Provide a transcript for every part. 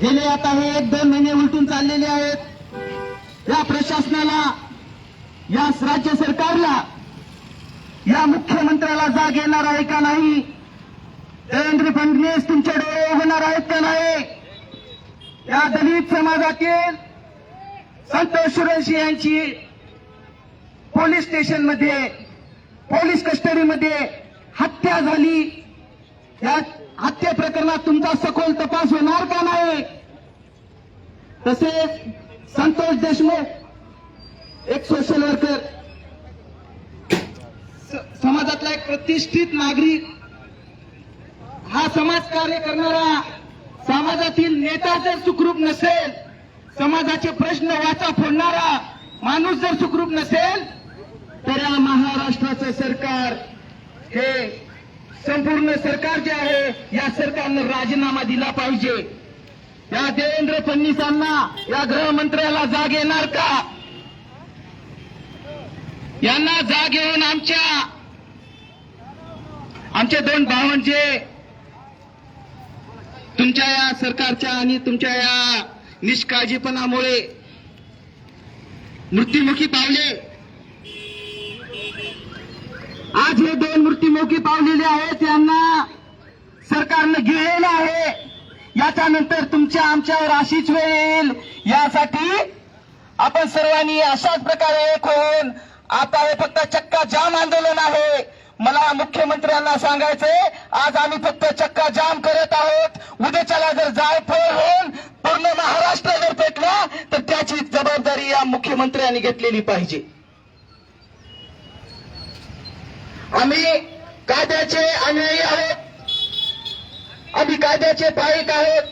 गेले आता हे एक दोन महिने उलटून चाललेले आहेत. या प्रशासनाला या राज्य सरकारला या मुख्यमंत्र्याला जाग येणार आहे का नाही? देवेंद्र फडणवीस तुमच्या डोळे होणार आहेत का नाही? या दलित समाजातील संतोष सुरेश यांची पोलीस स्टेशनमध्ये पोलीस कस्टडीमध्ये हत्या झाली. या हत्या प्रकरणात तुमचा सखोल तपास होणार का नाही? तसेच संतोष देशमुख एक सोशल वर्कर समाजातला एक प्रतिष्ठित नागरिक. हा समाज कार्य करणारा समाजातील नेता जर सुखरूप नसेल समाजाचे प्रश्न वाचा फोडणारा माणूस जर सुखरूप नसेल तर या महाराष्ट्राचं सरकार हे संपूर्ण सरकार जे आहे या सरकारनं राजीनामा दिला पाहिजे. या देवेंद्र फडणवीसांना या गृहमंत्र्याला जाग येणार का? यांना जाग येऊन आमच्या आमचे दोन भावंडे तुमच्या या सरकारच्या आणि तुमच्या या निष्काळजीपणामुळे मृत्युमुखी पावले. आज हे दोन मृत्युमुखी पावलेले आहेत यांना सरकारनं गिळलेलं आहे. याच्यानंतर तुमच्या आमच्यावर अशीच वेळ येईल. यासाठी आपण सर्वांनी अशाच प्रकारे एक होऊन आता हे फक्त चक्का जाम आंदोलन आहे. मला मुख्यमंत्र्यांना सांगायचंय आज आम्ही फक्त चक्का जाम करत आहोत. उद्याच्याला जर जायफळ होऊन पूर्ण महाराष्ट्र जर पेटला तर त्याची जबाबदारी या मुख्यमंत्र्यांनी घेतलेली पाहिजे. आम्ही कायद्याचे अनुयायी आहोत. आम्ही कायद्याचे पायिक आहोत.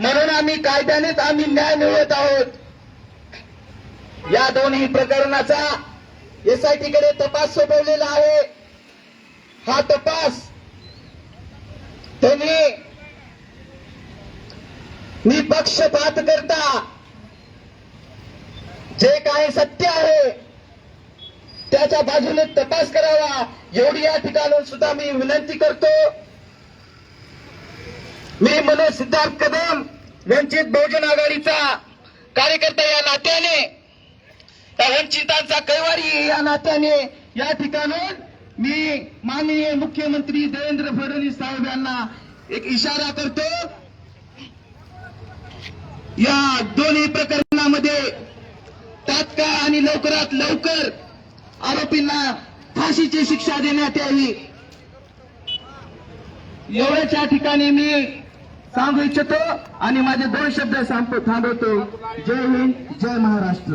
म्हणून आम्ही कायद्यानेच आम्ही न्याय मिळवत आहोत. या दोन्ही प्रकरणाचा एसआयटी कडे तपास सोपवलेला आहे. हा तपास त्यांनी निपक्षपात करता. जे काही सत्य आहे त्याच्या बाजूने तपास करावा. एवढी या ठिकाणून सुद्धा मी विनंती करतो. मी मनोज सिद्धार्थ कदम वंचित बहुजन आघाडीचा कार्यकर्ता या नात्याने त्या वंचितांचा कैवारी या नात्याने या ठिकाणून मी माननीय मुख्यमंत्री देवेंद्र फडणवीस साहेब यांना एक इशारा करतो. या दोन्ही प्रकरणामध्ये तात्काळ आणि लवकरात लवकर आरोपींना फाशीची शिक्षा देण्यात यावी. एवढ्याच या ठिकाणी मी सांगू इच्छितो आणि माझे दोन शब्द सांगतो थांबवतो. जय हिंद जय महाराष्ट्र.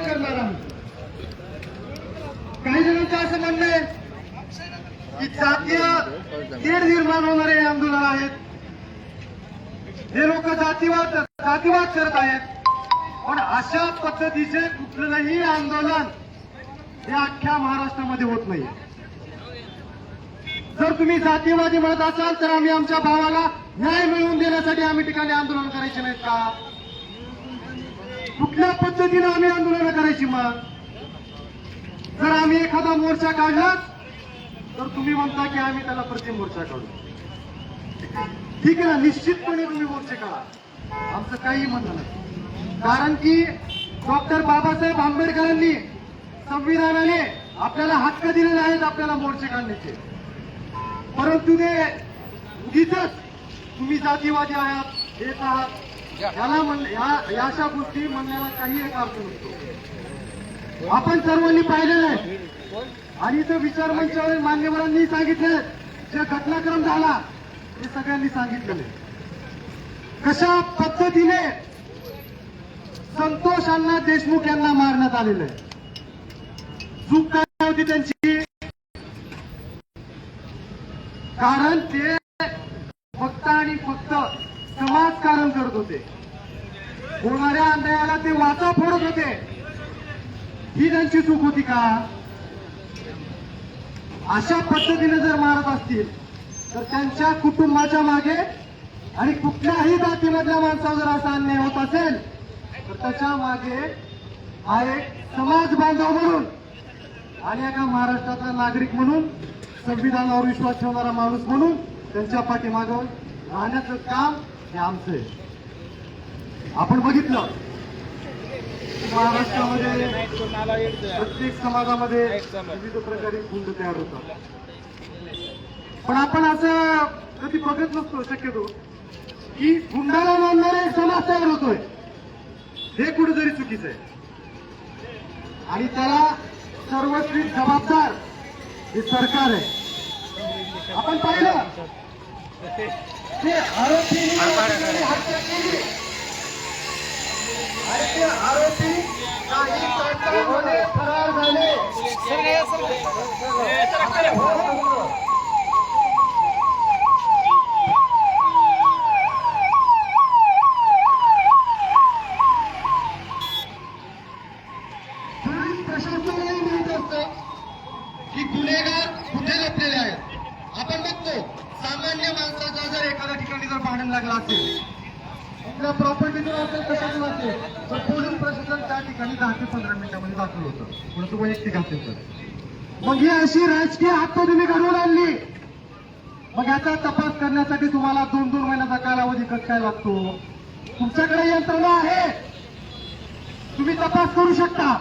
करणार आहोत काही जणांचं असं म्हणणं आहे की जातीय तेढ निर्माण होणारे आंदोलन आहेत हे लोक जातीवाद जातीवाद करत आहेत. पण अशा पद्धतीचे कुठलंही आंदोलन हे अख्ख्या महाराष्ट्रामध्ये होत नाही जर तुम्ही जातीवादी म्हणत असाल तर आम्ही आमच्या भावाला न्याय मिळवून देण्यासाठी आम्ही ठिकाणी आंदोलन करायचे नाहीत का? कुठल्या पद्धतीनं आम्ही आंदोलन करायची मग? जर आम्ही एखादा मोर्चा काढला तर तुम्ही म्हणता की आम्ही त्याला प्रति मोर्चा काढू. ठीक आहे ना? निश्चितपणे तुम्ही मोर्चे काढा. आमचं काही म्हणणं नाही. कारण की डॉक्टर बाबासाहेब आंबेडकरांनी संविधानाने आपल्याला हक्क दिलेले आहेत आपल्याला मोर्चे काढण्याचे. परंतु ते उगीच तुम्ही जातीवादी आहात हे आहात. याला म्हण या अशा गोष्टी म्हणण्याला काही एक अर्थ नसतो. आपण सर्वांनी पाहिलेलं आहे. आणि इथं विचार मंचावर मान्यवरांनी सांगितलं जे घटनाक्रम झाला हे सगळ्यांनी सांगितलेलं कशा पद्धतीने संतोष अण्णा देशमुख यांना मारण्यात आलेलं आहे? चूक काय होती त्यांची? कारण ते फक्त आणि फक्त समाजकारण करत होते. होणाऱ्या अन्यायाला ते वाचा फोडत होते. ही त्यांची चूक होती का? अशा पद्धतीने जर मारत असतील तर त्यांच्या कुटुंबाच्या मागे आणि कुठल्याही जातीमधल्या माणसावर जर असा अन्याय होत असेल तर त्याच्यामागे हा एक समाज बांधव म्हणून आणि एका महाराष्ट्रातला नागरिक म्हणून संविधानावर विश्वास ठेवणारा माणूस म्हणून त्यांच्या पाठीमागं राहण्याचं काम हे आमचं आहे. आपण बघितलं महाराष्ट्रामध्ये प्रत्येक समाजामध्ये विविध प्रकारे कुंड तयार होतात. पण आपण असं कधी बघत नसतो शक्यतो की गुंडाला मानणारा एक समाज तयार होतोय. हे कुठेतरी चुकीचं आहे. आणि त्याला सर्वस्वी जबाबदार हे सरकार आहे आपण पाहिलं ते आरोपी हत्या केली आणि ते आरोपी काही फरार झाले की गुन्हेगार कुठे लपलेले आहेत? आपण बघतो सामान्य माणसाचा जर एखाद्या ठिकाणी जर भांडण लागला असेल आपल्या प्रॉपर्टीतून असेल कशातून असेल तर पोलीस प्रशासन त्या ठिकाणी दहा ते पंधरा मिनिटामध्ये दाखल होतं. कोणाचं वैयक्तिक असेल तर मग ही अशी राजकीय हत्या तुम्ही घडवून आणली. मग याचा तपास करण्यासाठी तुम्हाला दोन दोन महिन्याचा कालावधी कस काय लागतो? तुमच्याकडे यंत्रणा आहे. तुम्ही तपास करू शकता.